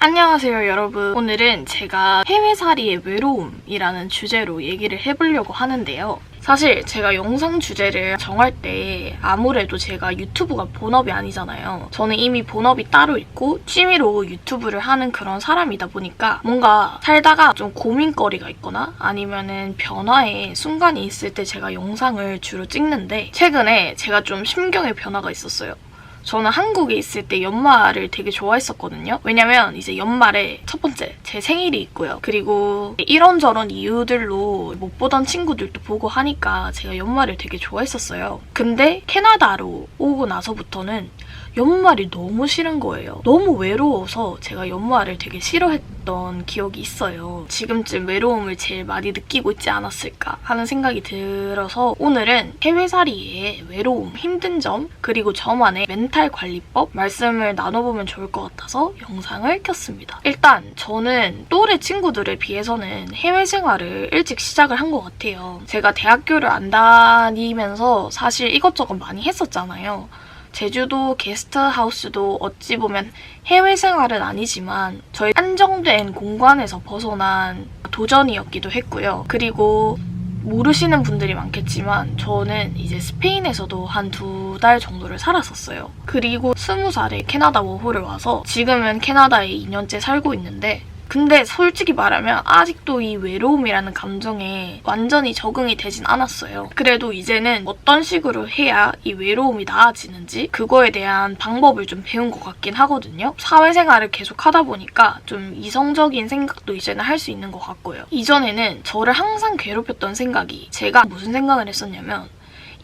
안녕하세요 여러분. 오늘은 제가 해외살이의 외로움이라는 주제로 얘기를 해보려고 하는데요. 사실 제가 영상 주제를 정할 때 아무래도 제가 유튜브가 본업이 아니잖아요. 저는 이미 본업이 따로 있고 취미로 유튜브를 하는 그런 사람이다 보니까 뭔가 살다가 좀 고민거리가 있거나 아니면은 변화의 순간이 있을 때 제가 영상을 주로 찍는데 최근에 제가 좀 심경의 변화가 있었어요 저는 한국에 있을 때 연말을 되게 좋아했었거든요. 왜냐면 이제 연말에 첫 번째 제 생일이 있고요. 그리고 이런저런 이유들로 못 보던 친구들도 보고 하니까 제가 연말을 되게 좋아했었어요. 근데 캐나다로 오고 나서부터는 연말이 너무 싫은 거예요. 너무 외로워서 제가 연말을 되게 싫어했던 기억이 있어요. 지금쯤 외로움을 제일 많이 느끼고 있지 않았을까 하는 생각이 들어서 오늘은 해외살이의 외로움, 힘든 점, 그리고 저만의 멘탈 관리법 말씀을 나눠보면 좋을 것 같아서 영상을 켰습니다. 일단 저는 또래 친구들에 비해서는 해외 생활을 일찍 시작을 한 것 같아요. 제가 대학교를 안 다니면서 사실 이것저것 많이 했었잖아요. 제주도 게스트하우스도 어찌 보면 해외 생활은 아니지만 저희 안정된 공간에서 벗어난 도전이었기도 했고요. 그리고 모르시는 분들이 많겠지만 저는 이제 스페인에서도 한 두 달 정도를 살았었어요. 그리고 스무 살에 캐나다 워홀을 와서 지금은 캐나다에 2년째 살고 있는데 근데 솔직히 말하면 아직도 이 외로움이라는 감정에 완전히 적응이 되진 않았어요. 그래도 이제는 어떤 식으로 해야 이 외로움이 나아지는지 그거에 대한 방법을 좀 배운 것 같긴 하거든요. 사회생활을 계속 하다 보니까 좀 이성적인 생각도 이제는 할 수 있는 것 같고요. 이전에는 저를 항상 괴롭혔던 생각이 제가 무슨 생각을 했었냐면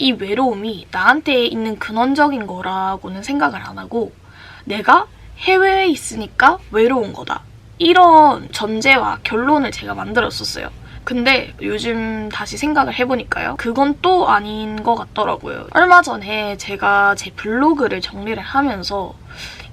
이 외로움이 나한테 있는 근원적인 거라고는 생각을 안 하고 내가 해외에 있으니까 외로운 거다. 이런 전제와 결론을 제가 만들었었어요. 근데 요즘 다시 생각을 해보니까요. 그건 또 아닌 것 같더라고요. 얼마 전에 제가 제 블로그를 정리를 하면서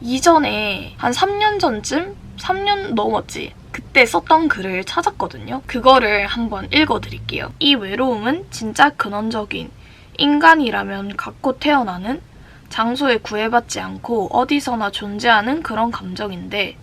이전에 한 3년 전쯤? 3년 넘었지. 그때 썼던 글을 찾았거든요. 그거를 한번 읽어드릴게요. 이 외로움은 진짜 근원적인 인간이라면 갖고 태어나는 장소에 구애받지 않고 어디서나 존재하는 그런 감정인데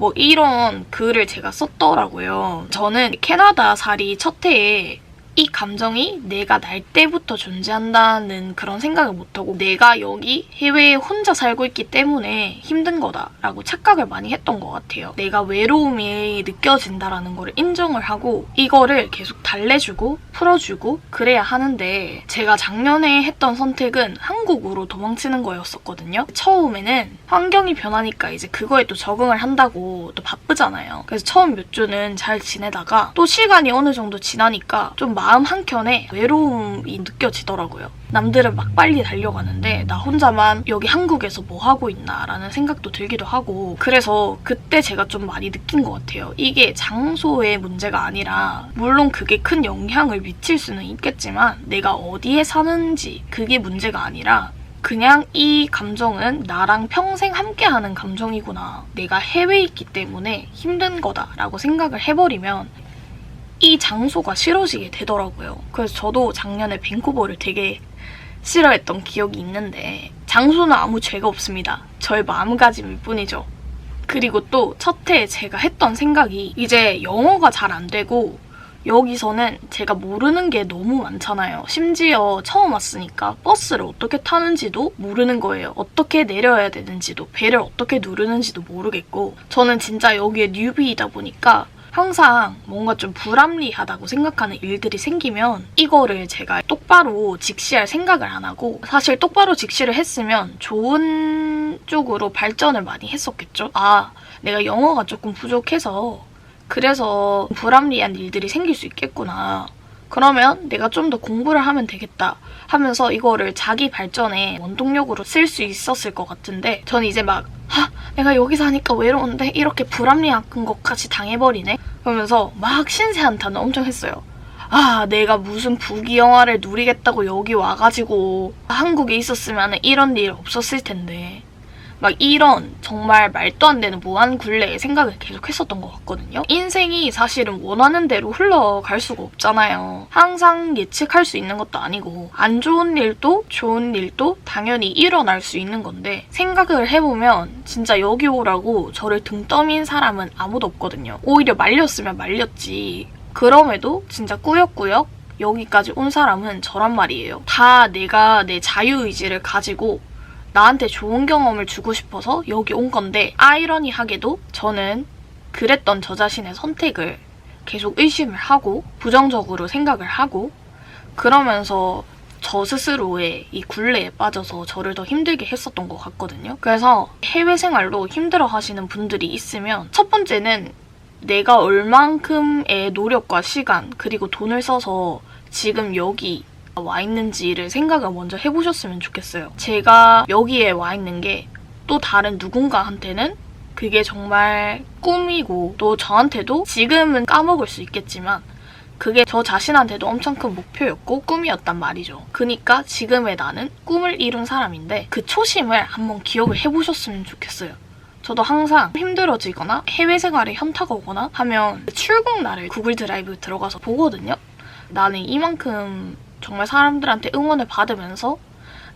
뭐 이런 글을 제가 썼더라고요. 저는 캐나다 살이 첫 해에 이 감정이 내가 날 때부터 존재한다는 그런 생각을 못하고 내가 여기 해외에 혼자 살고 있기 때문에 힘든 거다라고 착각을 많이 했던 것 같아요. 내가 외로움이 느껴진다라는 거를 인정을 하고 이거를 계속 달래주고 풀어주고 그래야 하는데 제가 작년에 했던 선택은 한국으로 도망치는 거였었거든요. 처음에는 환경이 변하니까 이제 그거에 또 적응을 한다고 또 바쁘잖아요. 그래서 처음 몇 주는 잘 지내다가 또 시간이 어느 정도 지나니까 좀마 음 한켠에 외로움이 느껴지더라고요. 남들은 막 빨리 달려가는데 나 혼자만 여기 한국에서 뭐 하고 있나라는 생각도 들기도 하고 그래서 그때 제가 좀 많이 느낀 것 같아요. 이게 장소의 문제가 아니라 물론 그게 큰 영향을 미칠 수는 있겠지만 내가 어디에 사는지 그게 문제가 아니라 그냥 이 감정은 나랑 평생 함께하는 감정이구나. 내가 해외에 있기 때문에 힘든 거다라고 생각을 해버리면 이 장소가 싫어지게 되더라고요. 그래서 저도 작년에 밴쿠버를 되게 싫어했던 기억이 있는데 장소는 아무 죄가 없습니다. 저의 마음가짐일 뿐이죠. 그리고 또 첫 해에 제가 했던 생각이 이제 영어가 잘 안 되고 여기서는 제가 모르는 게 너무 많잖아요. 심지어 처음 왔으니까 버스를 어떻게 타는지도 모르는 거예요. 어떻게 내려야 되는지도 배를 어떻게 누르는지도 모르겠고 저는 진짜 여기에 뉴비이다 보니까 항상 뭔가 좀 불합리하다고 생각하는 일들이 생기면 이거를 제가 똑바로 직시할 생각을 안 하고 사실 똑바로 직시를 했으면 좋은 쪽으로 발전을 많이 했었겠죠. 아, 내가 영어가 조금 부족해서 그래서 불합리한 일들이 생길 수 있겠구나. 그러면 내가 좀 더 공부를 하면 되겠다 하면서 이거를 자기 발전의 원동력으로 쓸 수 있었을 것 같은데 전 이제 막 하, 내가 여기 사니까 외로운데 이렇게 불합리한 것까지 당해버리네? 그러면서 막 신세 한탄을 엄청 했어요. 아, 내가 무슨 부귀 영화를 누리겠다고 여기 와가지고 한국에 있었으면 이런 일 없었을 텐데. 막 이런 정말 말도 안 되는 무한 굴레의 생각을 계속 했었던 것 같거든요. 인생이 사실은 원하는 대로 흘러갈 수가 없잖아요. 항상 예측할 수 있는 것도 아니고 안 좋은 일도 좋은 일도 당연히 일어날 수 있는 건데 생각을 해보면 진짜 여기 오라고 저를 등 떠민 사람은 아무도 없거든요. 오히려 말렸으면 말렸지. 그럼에도 진짜 꾸역꾸역 여기까지 온 사람은 저란 말이에요. 다 내가 내 자유의지를 가지고 나한테 좋은 경험을 주고 싶어서 여기 온 건데 아이러니하게도 저는 그랬던 저 자신의 선택을 계속 의심을 하고 부정적으로 생각을 하고 그러면서 저 스스로의 이 굴레에 빠져서 저를 더 힘들게 했었던 것 같거든요. 그래서 해외 생활로 힘들어 하시는 분들이 있으면 첫 번째는 내가 얼만큼의 노력과 시간 그리고 돈을 써서 지금 여기 와 있는지를 생각을 먼저 해보셨으면 좋겠어요. 제가 여기에 와 있는 게 또 다른 누군가한테는 그게 정말 꿈이고 또 저한테도 지금은 까먹을 수 있겠지만 그게 저 자신한테도 엄청 큰 목표였고 꿈이었단 말이죠. 그니까 지금의 나는 꿈을 이룬 사람인데 그 초심을 한번 기억을 해보셨으면 좋겠어요. 저도 항상 힘들어지거나 해외 생활에 현타가 오거나 하면 출국 날을 구글 드라이브 들어가서 보거든요. 나는 이만큼 정말 사람들한테 응원을 받으면서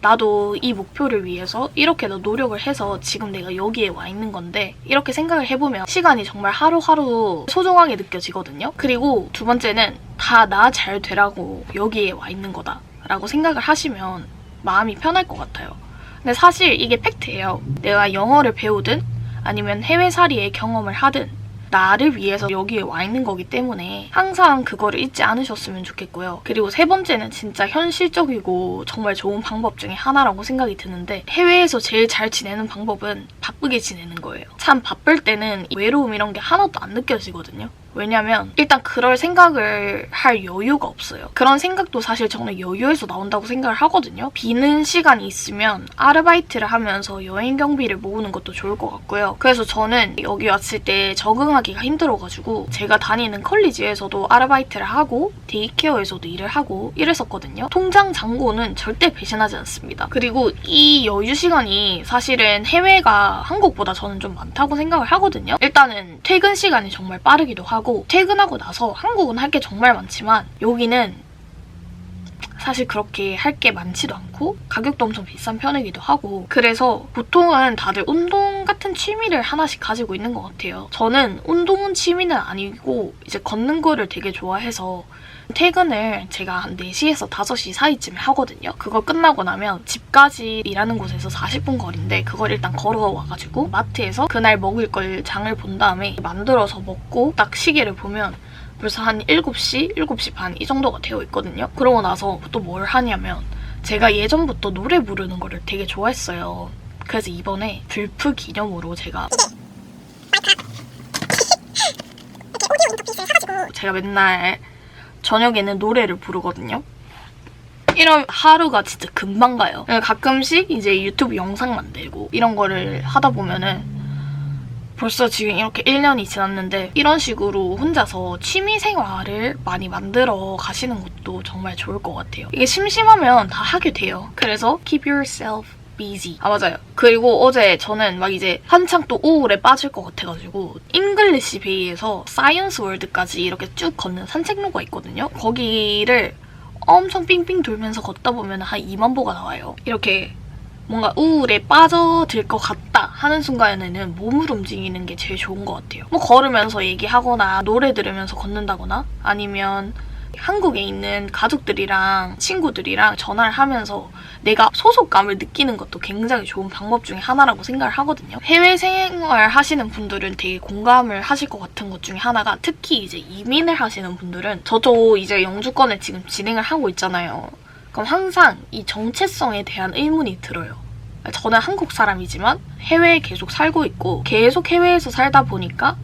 나도 이 목표를 위해서 이렇게 더 노력을 해서 지금 내가 여기에 와 있는 건데 이렇게 생각을 해보면 시간이 정말 하루하루 소중하게 느껴지거든요. 그리고 두 번째는 다 나 잘 되라고 여기에 와 있는 거다 라고 생각을 하시면 마음이 편할 것 같아요. 근데 사실 이게 팩트예요. 내가 영어를 배우든 아니면 해외살이의 경험을 하든 나를 위해서 여기에 와 있는 거기 때문에 항상 그거를 잊지 않으셨으면 좋겠고요. 그리고 세 번째는 진짜 현실적이고 정말 좋은 방법 중에 하나라고 생각이 드는데 해외에서 제일 잘 지내는 방법은 바쁘게 지내는 거예요. 참 바쁠 때는 외로움 이런 게 하나도 안 느껴지거든요. 왜냐면 일단 그럴 생각을 할 여유가 없어요. 그런 생각도 사실 저는 여유에서 나온다고 생각을 하거든요. 비는 시간이 있으면 아르바이트를 하면서 여행 경비를 모으는 것도 좋을 것 같고요. 그래서 저는 여기 왔을 때 적응하기가 힘들어가지고 제가 다니는 컬리지에서도 아르바이트를 하고 데이케어에서도 일을 하고 이랬었거든요. 통장 잔고는 절대 배신하지 않습니다. 그리고 이 여유 시간이 사실은 해외가 한국보다 저는 좀 많다고 생각을 하거든요. 일단은 퇴근 시간이 정말 빠르기도 하고 퇴근하고 나서 한국은 할 게 정말 많지만 여기는 사실 그렇게 할 게 많지도 않고 가격도 엄청 비싼 편이기도 하고 그래서 보통은 다들 운동 같은 취미를 하나씩 가지고 있는 것 같아요. 저는 운동은 취미는 아니고 이제 걷는 거를 되게 좋아해서 퇴근을 제가 한 4시에서 5시 사이쯤에 하거든요. 그거 끝나고 나면 집까지 일하는 곳에서 40분 거리인데 그걸 일단 걸어와가지고 마트에서 그날 먹을 걸 장을 본 다음에 만들어서 먹고 딱 시계를 보면 벌써 한 7시, 7시 반 이 정도가 되어 있거든요. 그러고 나서 또 뭘 하냐면 제가 예전부터 노래 부르는 거를 되게 좋아했어요. 그래서 이번에 불프 기념으로 제가 제가 맨날 저녁에는 노래를 부르거든요. 이런 하루가 진짜 금방 가요. 가끔씩 이제 유튜브 영상 만들고 이런 거를 하다 보면은 벌써 지금 이렇게 1년이 지났는데 이런 식으로 혼자서 취미 생활을 많이 만들어 가시는 것도 정말 좋을 것 같아요. 이게 심심하면 다 하게 돼요. 그래서 keep yourself busy. 아 맞아요. 그리고 어제 저는 막 이제 한창 또 우울에 빠질 것 같아가지고 잉글리시 베이에서 사이언스 월드까지 이렇게 쭉 걷는 산책로가 있거든요. 거기를 엄청 삥삥 돌면서 걷다 보면 한 2만 보가 나와요. 이렇게 뭔가 우울에 빠져들 것 같다 하는 순간에는 몸을 움직이는 게 제일 좋은 것 같아요. 뭐 걸으면서 얘기하거나 노래 들으면서 걷는다거나 아니면 한국에 있는 가족들이랑 친구들이랑 전화를 하면서 내가 소속감을 느끼는 것도 굉장히 좋은 방법 중에 하나라고 생각을 하거든요. 해외 생활 하시는 분들은 되게 공감을 하실 것 같은 것 중에 하나가 특히 이제 이민을 하시는 분들은 저도 이제 영주권을 지금 진행을 하고 있잖아요. 그럼 항상 이 정체성에 대한 의문이 들어요. 저는 한국 사람이지만 해외에 계속 살고 있고 계속 해외에서 살다 보니까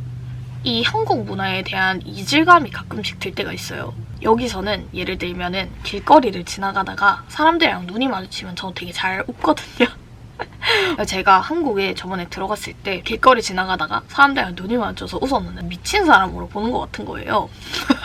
이 한국 문화에 대한 이질감이 가끔씩 들 때가 있어요. 여기서는 예를 들면은 길거리를 지나가다가 사람들이랑 눈이 마주치면 저 되게 잘 웃거든요. 제가 한국에 저번에 들어갔을 때 길거리 지나가다가 사람들이랑 눈이 마주쳐서 웃었는데 미친 사람으로 보는 것 같은 거예요.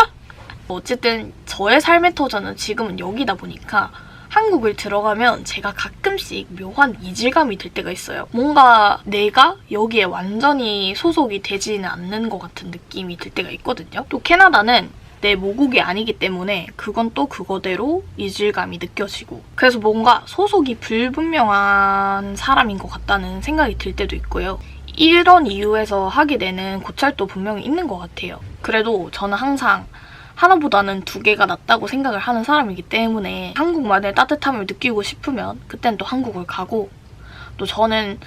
어쨌든 저의 삶의 터전은 지금은 여기다 보니까 한국을 들어가면 제가 가끔씩 묘한 이질감이 들 때가 있어요. 뭔가 내가 여기에 완전히 소속이 되지는 않는 것 같은 느낌이 들 때가 있거든요. 또 캐나다는 내 모국이 아니기 때문에 그건 또 그거대로 이질감이 느껴지고 그래서 뭔가 소속이 불분명한 사람인 것 같다는 생각이 들 때도 있고요. 이런 이유에서 하게 되는 고찰도 분명히 있는 것 같아요. 그래도 저는 항상 하나보다는 두 개가 낫다고 생각을 하는 사람이기 때문에 한국만의 따뜻함을 느끼고 싶으면 그땐 또 한국을 가고 또 저는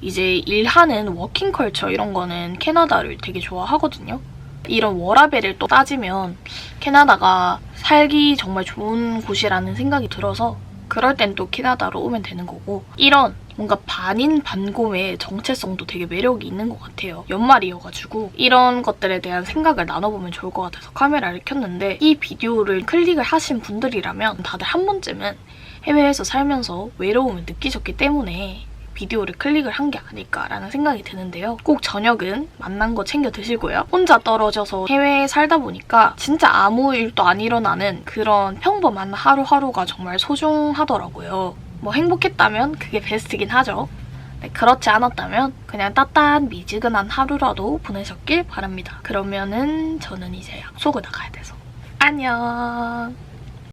이제 일하는 워킹 컬처 이런 거는 캐나다를 되게 좋아하거든요. 이런 워라밸을 또 따지면 캐나다가 살기 정말 좋은 곳이라는 생각이 들어서 그럴 땐 또 캐나다로 오면 되는 거고 이런 뭔가 반인 반곰의 정체성도 되게 매력이 있는 것 같아요. 연말이어가지고 이런 것들에 대한 생각을 나눠보면 좋을 것 같아서 카메라를 켰는데 이 비디오를 클릭을 하신 분들이라면 다들 한 번쯤은 해외에서 살면서 외로움을 느끼셨기 때문에 비디오를 클릭을 한 게 아닐까라는 생각이 드는데요. 꼭 저녁은 맛난 거 챙겨 드시고요. 혼자 떨어져서 해외에 살다 보니까 진짜 아무 일도 안 일어나는 그런 평범한 하루하루가 정말 소중하더라고요. 뭐 행복했다면 그게 베스트긴 하죠. 네, 그렇지 않았다면 그냥 따뜻한 미지근한 하루라도 보내셨길 바랍니다. 그러면은 저는 이제 약속을 나가야 돼서 안녕.